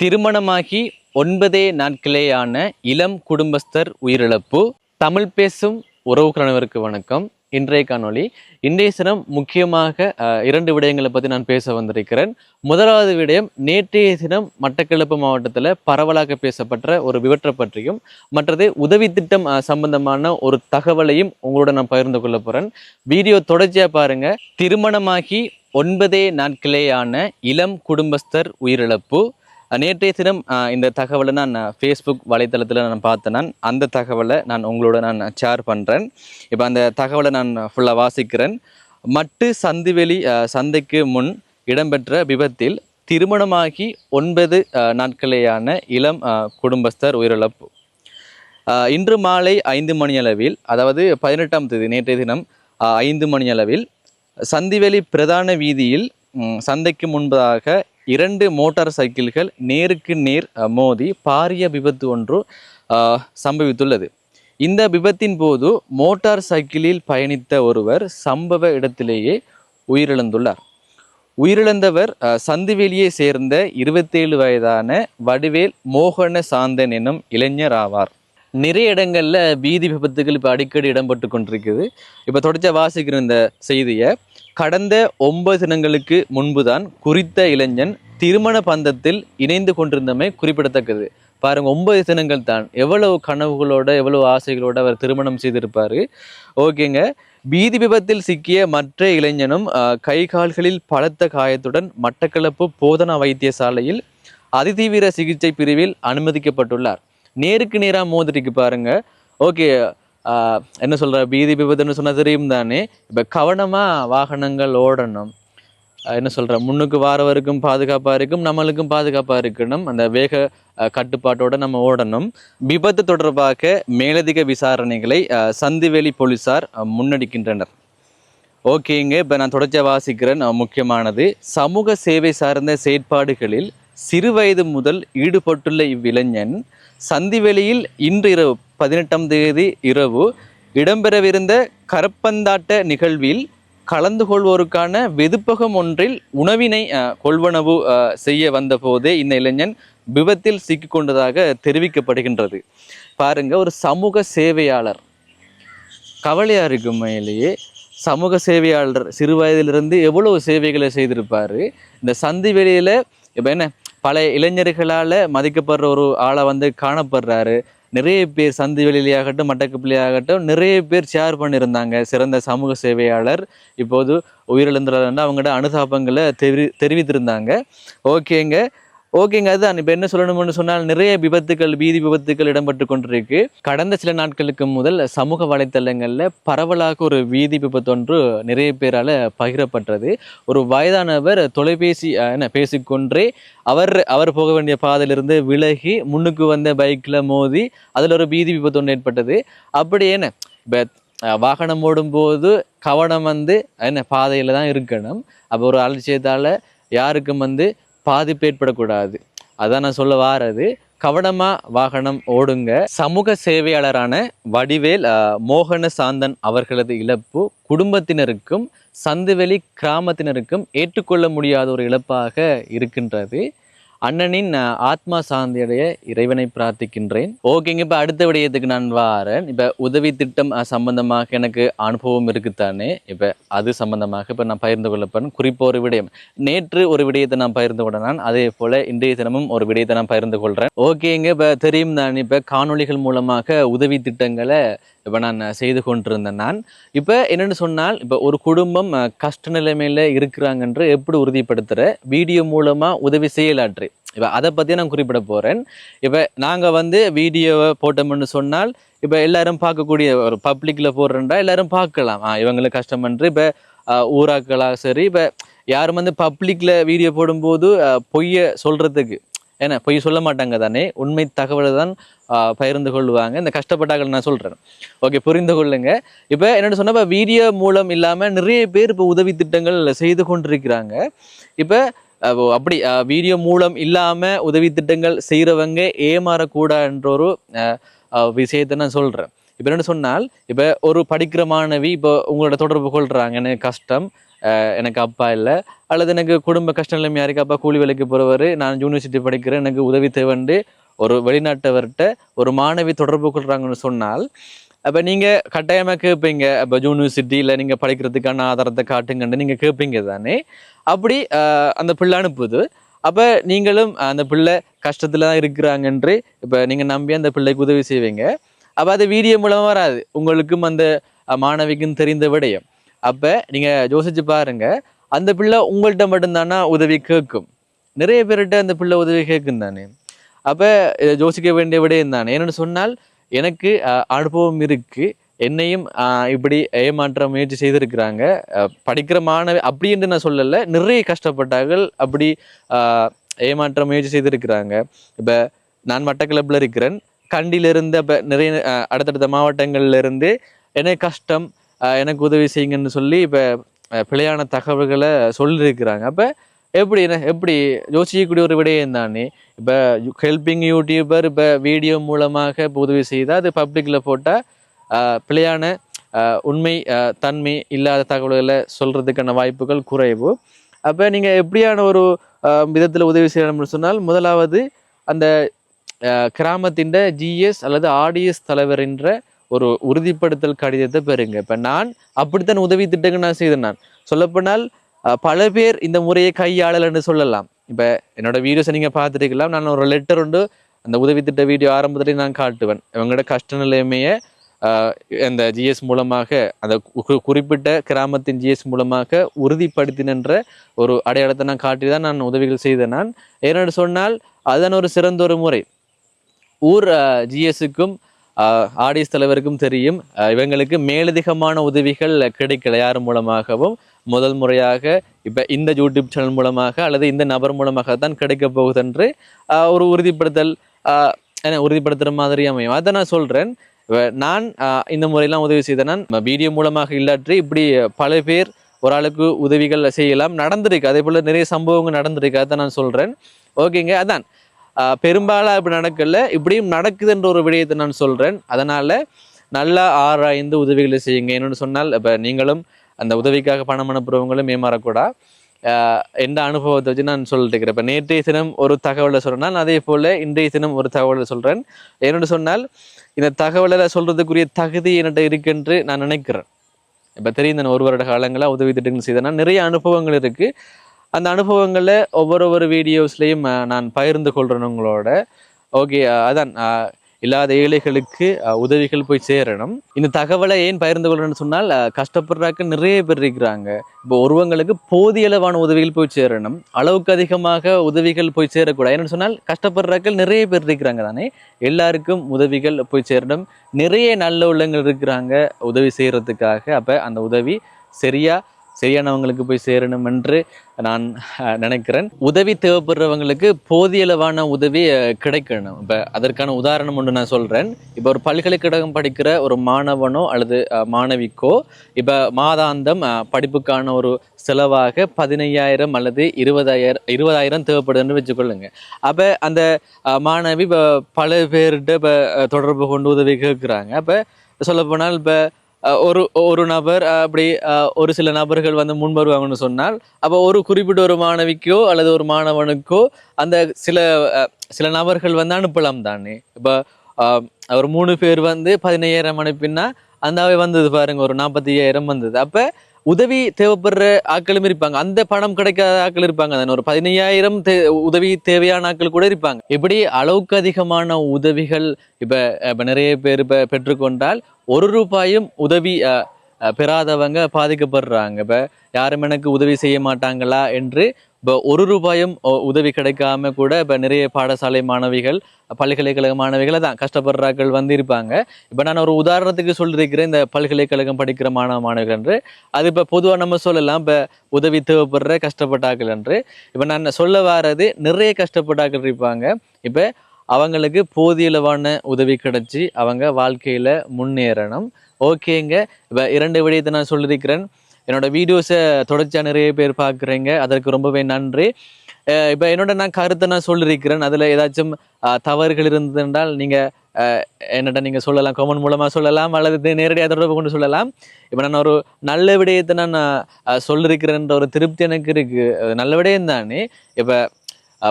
திருமணமாகி ஒன்பதே நாட்களேயான இளம் குடும்பஸ்தர் உயிரிழப்பு. தமிழ் பேசும் உறவு அனைவருக்கு வணக்கம். இன்றைய காணொளி. இன்றைய தினம் முக்கியமாக இரண்டு விடயங்களை பற்றி நான் பேச வந்திருக்கிறேன். முதலாவது விடயம் நேற்றைய தினம் மட்டக்களப்பு மாவட்டத்தில் பரவலாக பேசப்பட்ட ஒரு விவற்றை பற்றியும் மற்றது உதவி திட்டம் சம்பந்தமான ஒரு தகவலையும் உங்களோட நான் பகிர்ந்து கொள்ள போகிறேன் வீடியோ தொடர்ச்சியாக பாருங்க. திருமணமாகி ஒன்பதே நாட்களேயான இளம் குடும்பஸ்தர் உயிரிழப்பு. நேற்றைய தினம் இந்த தகவலை நான் ஃபேஸ்புக் வலைத்தளத்தில் நான் பார்த்தேன். நான் அந்த தகவலை நான் உங்களோட நான் ஷேர் பண்ணுறேன் இப்போ அந்த தகவலை நான் ஃபுல்லாக வாசிக்கிறேன். மட்டு சந்திவெளி சந்தைக்கு முன் இடம்பெற்ற விபத்தில் திருமணமாகி ஒன்பது நாட்களேயான இளம் குடும்பஸ்தர் உயிரிழப்பு. இன்று மாலை ஐந்து மணியளவில் அதாவது பதினெட்டாம் தேதி நேற்றைய தினம் ஐந்து மணியளவில் சந்திவெளி பிரதான வீதியில் சந்தைக்கு முன்பதாக இரண்டு மோட்டார் சைக்கிள்கள் நேருக்கு நேர் மோதி பாரிய விபத்து ஒன்று சம்பவித்துள்ளது. இந்த விபத்தின் போது மோட்டார் சைக்கிளில் பயணித்த ஒருவர் சம்பவ இடத்திலேயே உயிரிழந்துள்ளார். உயிரிழந்தவர் சந்துவெளியை சேர்ந்த இருபத்தேழு வயதான வடிவேல் மோகன சாந்தன் எனும் இளைஞர் ஆவார். நிறைய இடங்களில் வீதி விபத்துகள் இப்போ அடிக்கடி இடம்பட்டு கொண்டிருக்குது. இப்போ தொடர்ச்சியாக வாசிக்கிற இந்த செய்தியை கடந்த ஒன்பது தினங்களுக்கு முன்புதான் குறித்த இளைஞன் திருமண பந்தத்தில் இணைந்து கொண்டிருந்தமை குறிப்பிடத்தக்கது. பாருங்க ஒன்பது தினங்கள் தான். எவ்வளவு கனவுகளோட எவ்வளவு ஆசைகளோட அவர் திருமணம் செய்திருப்பாரு. ஓகேங்க. பீதி விபத்தில் சிக்கிய மற்ற இளைஞனும் கை கால்களில் பலத்த காயத்துடன் மட்டக்களப்பு போதனா வைத்தியசாலையில் அதிதீவிர சிகிச்சை பிரிவில் அனுமதிக்கப்பட்டுள்ளார். நேருக்கு நேராக மோதிருக்கு பாருங்க. ஓகே என்ன சொல்கிற வீதி விபத்துன்னு சொன்னால் தெரியும் தானே இப்போ கவனமாக வாகனங்கள் ஓடணும். என்ன சொல்கிற முன்னுக்கு வாரவருக்கும் பாதுகாப்பாக இருக்கும் நம்மளுக்கும் பாதுகாப்பாக இருக்கணும். அந்த வேக கட்டுப்பாட்டோடு நம்ம ஓடணும். விபத்து தொடர்பாக மேலதிக விசாரணைகளை சந்திவெளி போலீசார் முன்னெடுக்கின்றனர். ஓகேங்க இப்போ நான் தொடர்ச்சியாக வாசிக்கிறேன் முக்கியமானது. சமூக சேவை சார்ந்த செயற்பாடுகளில் சிறுவயது முதல் ஈடுபட்டுள்ள இவ்விளைஞன் சந்திவெளியில் இன்று இரவு பதினெட்டாம் தேதி இரவு இடம்பெறவிருந்த கரப்பந்தாட்ட நிகழ்வில் கலந்து கொள்வோருக்கான வெதுப்பகம் ஒன்றில் உணவினை கொள்வனவு செய்ய வந்தபோதே இந்த இளைஞன் விபத்தில் சிக்கிக்கொண்டதாக தெரிவிக்கப்படுகின்றது. பாருங்க ஒரு சமூக சேவையாளர் கவலையா இருக்கு சமூக சேவையாளர் சிறு வயதிலிருந்து எவ்வளவு சேவைகளை செய்திருப்பாரு? இந்த சந்தி வெளியில இப்போ என்ன பல இளைஞர்களால் மதிக்கப்படுற ஒரு ஆளை வந்து காணப்படுறாரு. நிறைய பேர் சந்தி வெளியிலேயாகட்டும் மட்டக்கப்பிள்ளையாகட்டும் நிறைய பேர் ஷேர் பண்ணியிருந்தாங்க. சிறந்த சமூக சேவையாளர் இப்போது உயிரிழந்துள்ளதுன்னா அவங்களோட அனுதாபங்களை தெரி தெரிவித்திருந்தாங்க. ஓகேங்க ஓகேங்க அதுதான். இப்போ என்ன சொல்லணும்னு சொன்னால் நிறைய விபத்துகள் வீதி விபத்துகள் இடம்பெற்று கொண்டிருக்கு. கடந்த சில நாட்களுக்கு முதல் சமூக வலைத்தளங்களில் பரவலாக ஒரு வீதி விபத்து ஒன்று நிறைய பேரால் பகிரப்பட்டது. ஒரு வயதானவர் தொலைபேசி என்ன பேசிக்கொன்றே அவர் அவர் போக வேண்டிய பாதையிலிருந்து விலகி முன்னுக்கு வந்த பைக்கில் மோதி அதில் ஒரு வீதி விபத்து ஒன்று ஏற்பட்டது. அப்படி என்ன இப்போ வாகனம் ஓடும்போது கவனம் வந்து என்ன பாதையில் தான் இருக்கணும். அப்போ ஒரு அலட்சியத்தால் யாருக்கும் வந்து பாதிப்பு ஏற்படக்கூடாது. அதான் நான் சொல்ல வாரது. கவனமாக வாகனம் ஓடுங்க. சமூக சேவையாளரான வடிவேல் மோகன சாந்தன் அவர்களது இழப்பு குடும்பத்தினருக்கும் சந்துவெளி கிராமத்தினருக்கும் ஏற்றுக்கொள்ள முடியாத ஒரு இழப்பாக இருக்கின்றது. அண்ணனின் ஆத்மா சாந்தியடைய இறைவனை பிரார்த்திக்கின்றேன். ஓகேங்க இப்போ அடுத்த விடயத்துக்கு நான் வாரேன். இப்போ உதவி திட்டம் சம்பந்தமாக எனக்கு அனுபவம் இருக்குத்தானே இப்போ அது சம்பந்தமாக இப்போ நான் பகிர்ந்து கொள்ளப்பேன் குறிப்பாக ஒரு விடயம். நேற்று ஒரு விடயத்தை நான் பகிர்ந்து கொண்டேன். அதே போல் இன்றைய தினமும் ஒரு விடயத்தை நான் பகிர்ந்து கொள்கிறேன் ஓகேங்க இப்போ தெரியும் நான் இப்போ காணொளிகள் மூலமாக உதவி திட்டங்களை இப்போ நான் செய்து கொண்டிருந்தேன் நான். இப்போ என்னென்னு சொன்னால் இப்போ ஒரு குடும்பம் கஷ்ட நிலைமையில் இருக்கிறாங்கன்று எப்படி உறுதிப்படுத்துகிற வீடியோ மூலமாக உதவி செய்யலாற்று. இப்போ அதை பற்றி நான் குறிப்பிட போகிறேன் இப்போ நாங்கள் வந்து வீடியோவை போட்டோம்னு சொன்னால் இப்போ எல்லாரும் பார்க்கக்கூடிய ஒரு பப்ளிக்கில் போடுறேன்டா எல்லாரும் பார்க்கலாம். இவங்களுக்கு கஷ்டமன்று இப்போ ஊராக்களாக சரி இப்போ யாரும் வந்து பப்ளிக்கில் வீடியோ போடும்போது பொய்யை சொல்கிறதுக்கு ஏன்னா பொய் சொல்ல மாட்டாங்க தானே உண்மை தகவலை தான் பகிர்ந்து கொள்வாங்க. இந்த கஷ்டப்பட்டாக்கள் நான் சொல்கிறேன் ஓகே புரிந்து கொள்ளுங்க. இப்போ என்னென்னு சொன்னால் வீடியோ மூலம் இல்லாமல் நிறைய பேர் இப்போ உதவி திட்டங்கள் செய்து கொண்டிருக்கிறாங்க. இப்போ அப்படி வீடியோ மூலம் இல்லாமல் உதவி திட்டங்கள் செய்கிறவங்க ஏமாறக்கூடாதுன்ற ஒரு விஷயத்தை நான் சொல்கிறேன் இப்போ என்ன சொன்னால் இப்போ ஒரு படிக்கிற மாணவி இப்போ உங்களோட தொடர்பு கொள்கிறாங்க எனக்கு கஷ்டம். எனக்கு அப்பா இல்லை. அல்லது எனக்கு குடும்ப கஷ்ட நிலைமையா யாருக்கு அப்பா கூலி வேலைக்கு போகிறவர் நான் யூனிவர்சிட்டி படிக்கிறேன். எனக்கு உதவி தேவைண்டு ஒரு வெளிநாட்டவர்கிட்ட ஒரு மாணவி தொடர்பு கொள்கிறாங்கன்னு சொன்னால் அப்போ நீங்கள் கட்டாயமாக கேட்பீங்க இப்போ யூனிவர்சிட்டியில் நீங்கள் படிக்கிறதுக்கான ஆதாரத்தை காட்டுங்கன்னு நீங்கள் கேட்பீங்க தானே. அப்படி அந்த பிள்ளை அனுப்புது. அப்போ நீங்களும் அந்த பிள்ளை கஷ்டத்தில் தான் இருக்கிறாங்கன்று இப்போ நீங்கள் நம்பி அந்த பிள்ளைக்கு உதவி செய்வீங்க. அப்போ அது வீடியோ மூலமாக வராது. உங்களுக்கும் அந்த மாணவிக்கும் தெரிந்த விடயம். அப்போ நீங்கள் யோசிச்சு பாருங்க. அந்த பிள்ளை உங்கள்கிட்ட மட்டும்தானா உதவி கேட்கும்? நிறைய பேர்கிட்ட அந்த பிள்ளை உதவி கேட்கும் தானே அப்போ யோசிக்க வேண்டிய விடயம் தானே? என்னென்னு சொன்னால் எனக்கு அனுபவம் இருக்குது என்னையும் இப்படி ஏமாற்ற முயற்சி செய்திருக்கிறாங்க. படிக்கிற மாணவி அப்படி என்று நான் சொல்லலை. நிறைய கஷ்டப்பட்டார்கள். அப்படி ஏமாற்ற முயற்சி செய்திருக்கிறாங்க. இப்போ நான் மட்டக்களப்பில் இருக்கிறேன். கண்டியிலிருந்து அப்போ நிறைய அடுத்தடுத்த மாவட்டங்கள்லேருந்து எனக்கு கஷ்டம் எனக்கு உதவி செய்யுங்கன்னு சொல்லி இப்போ பிழையான தகவல்களை சொல்லியிருக்கிறாங்க. அப்போ எப்படி என்ன எப்படி யோசிக்கக்கூடிய ஒரு விடயம் தானே. இப்போ ஹெல்பிங் யூடியூபர் இப்போ வீடியோ மூலமாக இப்போ உதவி செய்தால் அது பப்ளிக்கில் போட்டால் பிழையான உண்மை தன்மை இல்லாத தகவல்களை சொல்கிறதுக்கான வாய்ப்புகள் குறைவு. அப்போ நீங்கள் எப்படியான ஒரு விதத்தில் உதவி செய்யணும்னு சொன்னால் முதலாவது அந்த கிராமத்தின் ஜிஎஸ் அல்லது ஆர்டிஎஸ் தலைவர் என்ற ஒரு உறுதிப்படுத்தல் கடிதத்தை பெறுங்க. இப்போ நான் அப்படித்தான் உதவி திட்டங்கள் நான் செய்தேன் நான். சொல்லப்போனால் பல பேர் இந்த முறையை கையாளலைன்னு சொல்லலாம். இப்போ என்னோட வீடியோஸை நீங்கள் பார்த்துருக்கலாம். நான் ஒரு லெட்டர் உண்டு அந்த உதவி திட்ட வீடியோ ஆரம்பத்திலே நான் காட்டுவேன். இவங்களோட கஷ்ட நிலைமையை அந்த ஜிஎஸ் மூலமாக அந்த குறிப்பிட்ட கிராமத்தின் ஜிஎஸ் மூலமாக உறுதிப்படுத்தினன்ற ஒரு அடையாளத்தை நான் காட்டி தான் நான் உதவிகள் செய்தேன் நான். ஏன்னு சொன்னால் அதுதான் ஒரு சிறந்த ஒரு முறை. ஊர் ஜிஎஸ்ஸுக்கும் ஆடிஎஸ் தலைவருக்கும் தெரியும். இவங்களுக்கு மேலதிகமான உதவிகள் கிடைக்கல யார் மூலமாகவும். முதல் முறையாக இப்போ இந்த யூடியூப் சேனல் மூலமாக அல்லது இந்த நபர் மூலமாக தான் கிடைக்க போகுதென்று ஆஹ் ஒரு உறுதிப்படுத்தல் ஆஹ் என்ன உறுதிப்படுத்துகிற மாதிரி அமையும். அதை நான் சொல்கிறேன் நான் இந்த முறையெல்லாம் உதவி செய்த நான் வீடியோ மூலமாக இல்லாற்றி இப்படி பல பேர் ஒரு ஆளுக்கு உதவிகள் செய்யலாம். நடந்திருக்கு. அதே போல் நிறைய சம்பவங்கள் நடந்திருக்கு. அதை நான் சொல்கிறேன் ஓகேங்க? அதான். பெரும்பாலும் இப்படி நடக்கல. இப்படியும் நடக்குதுன்ற ஒரு விடயத்தை நான் சொல்கிறேன் அதனால் நல்லா ஆராய்ந்து உதவிகளை செய்யுங்க. என்னென்னு சொன்னால் இப்போ நீங்களும் அந்த உதவிக்காக பணம் அனுப்புகிறவங்களும் ஏமாறக்கூடா. எந்த அனுபவத்தை வச்சு நான் சொல்லிட்டு இருக்கிறேன். இப்போ நேற்றைய தினம் ஒரு தகவலை சொல்கிறேன் அதே போல் இன்றைய தினம் ஒரு தகவலை சொல்கிறேன் என்னென்னு சொன்னால் இந்த தகவலை சொல்கிறதுக்குரிய தகுதி என்கிட்ட இருக்குன்று நான் நினைக்கிறேன். இப்போ தெரியும் நான் ஒரு வருட காலங்களாக உதவி திட்டங்கள் செய்தேன்னா நிறைய அனுபவங்கள் இருக்குது அந்த அனுபவங்களை ஒவ்வொரு ஒரு வீடியோஸ்லேயும் நான் பகிர்ந்து கொள்கிறேன் உங்களோட. ஓகே அதான் இல்லாத ஏழைகளுக்கு உதவிகள் போய் சேரணும். இந்த தகவலை ஏன் பகிர்ந்து கொள்றேன்னு சொன்னால் கஷ்டப்படுறாக்க நிறைய பேர் இருக்கிறாங்க. இப்போ ஒருவங்களுக்கு போதிய அளவான உதவிகள் போய் சேரணும். அளவுக்கு அதிகமாக உதவிகள் போய் சேரக்கூடாது. என்னென்னு சொன்னால் கஷ்டப்படுறாக்கள் நிறைய பேர் இருக்கிறாங்க தானே. எல்லாருக்கும் உதவிகள் போய் சேரணும். நிறைய நல்ல உள்ளங்கள் இருக்கிறாங்க உதவி செய்கிறதுக்காக அப்போ அந்த உதவி சரியாக சரியானவங்களுக்கு போய் சேரணும் என்று நான் நினைக்கிறேன். உதவி தேவைப்படுறவங்களுக்கு போதியளவான உதவி கிடைக்கணும். இப்போ அதற்கான உதாரணம் ஒன்று நான் சொல்கிறேன் இப்போ ஒரு பல்கலைக்கழகம் படிக்கிற ஒரு மாணவனோ அல்லது மாணவிக்கோ இப்போ மாதாந்தம் படிப்புக்கான ஒரு செலவாக பதினையாயிரம் அல்லது இருபதாயிரம் இருபதாயிரம் தேவைப்படுதுன்னு வச்சுக்கொள்ளுங்க. அப்போ அந்த மாணவி இப்போ பல பேர்கிட்ட இப்போ தொடர்பு கொண்டு உதவி கேட்குறாங்க. அப்போ சொல்லப்போனால் இப்போ ஒரு ஒரு நபர் அப்படி அஹ், ஒரு சில நபர்கள் வந்து முன் வருவாங்கன்னு சொன்னால் அப்போ ஒரு குறிப்பிட்ட ஒரு மாணவிக்கோ அல்லது ஒரு மாணவனுக்கோ அந்த சில அஹ், சில நபர்கள் வந்து அனுப்பலாம் தானே. இப்போ ஆஹ், ஒரு மூணு பேர் வந்து பதினையாயிரம் அனுப்பினா அந்தாவே வந்தது பாருங்க ஒரு நாற்பத்தி ஐயாயிரம் வந்தது. அப்போ உதவி தேவைப்படுற ஆட்களும் இருப்பாங்க. அந்த பணம் கிடைக்காத ஆட்கள் இருப்பாங்க தானே. ஒரு பதினையாயிரம் தே உதவி தேவையான ஆட்கள் கூட இருப்பாங்க. இப்படி அளவுக்கு அதிகமான உதவிகள் இப்போ இப்போ நிறைய பேர் இப்போ பெற்றுக்கொண்டால் ஒரு ரூபாயும் உதவி பெறாதவங்க பாதிக்கப்படுறாங்க. இப்போ யாரும் எனக்கு உதவி செய்ய மாட்டாங்களா என்று இப்போ ஒரு ரூபாயும் உதவி கிடைக்காம கூட இப்போ நிறைய பாடசாலை மாணவிகள் பல்கலைக்கழக மாணவிகள் தான் கஷ்டப்படுறாக்கள் வந்து இருப்பாங்க இப்போ நான் ஒரு உதாரணத்துக்கு சொல்லியிருக்கிறேன் இந்த பல்கலைக்கழகம் படிக்கிற மாணவ மாணவிகள் என்று. அது இப்போ பொதுவாக நம்ம சொல்லலாம். இப்போ உதவி தேவைப்படுற கஷ்டப்பட்டாக்கள் என்று. இப்போ நான் சொல்ல வர்றது நிறைய கஷ்டப்பட்டாக்கள் இருப்பாங்க. இப்போ அவங்களுக்கு போதியளவான உதவி கிடைச்சி அவங்க வாழ்க்கையில் முன்னேறணும். ஓகேங்க. இப்போ இரண்டு விடயத்தை நான் சொல்லியிருக்கிறேன். என்னோட வீடியோஸை தொடர்ச்சியாக நிறைய பேர் பார்க்குறீங்க. அதற்கு ரொம்பவே நன்றி. இப்போ என்னோட நான் கருத்தை நான் சொல்லியிருக்கிறேன். அதில் ஏதாச்சும் தவறுகள் இருந்ததுன்றால் நீங்கள் என்னட்ட நீங்கள் சொல்லலாம். கமெண்ட் மூலமாக சொல்லலாம். அல்லது நேரடியாக தொடர்பு கொண்டு சொல்லலாம். இப்போ நான் ஒரு நல்ல விடயத்தை நான் சொல்லியிருக்கிறேன்ற ஒரு திருப்தி எனக்கு இருக்குது நல்ல விடயம் தானே இப்போ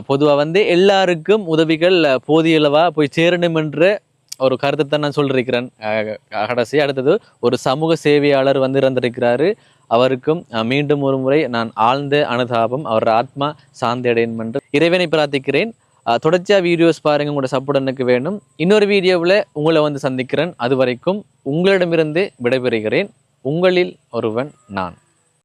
பொதுவாக வந்து எல்லாருக்கும் உதவிகள் போதியளவாக போய் சேரணும் என்ற ஒரு கருத்தை தான் நான் சொல்லியிருக்கிறேன் கடைசி அடுத்தது ஒரு சமூக சேவையாளர் வந்து இறந்திருக்கிறாரு. அவருக்கும் மீண்டும் ஒரு முறை நான் ஆழ்ந்த அனுதாபம் அவர் ஆத்மா சாந்தி அடையணும் என்று இறைவனை பிரார்த்திக்கிறேன். தொடர்ச்சியாக தொடர்ச்சியா வீடியோஸ் பாருங்க உங்களோட சப்போர்ட் எனக்கு வேணும். இன்னொரு வீடியோவில் உங்களை வந்து சந்திக்கிறேன். அது வரைக்கும் உங்களிடமிருந்து விடைபெறுகிறேன். உங்களில் ஒருவன் நான்.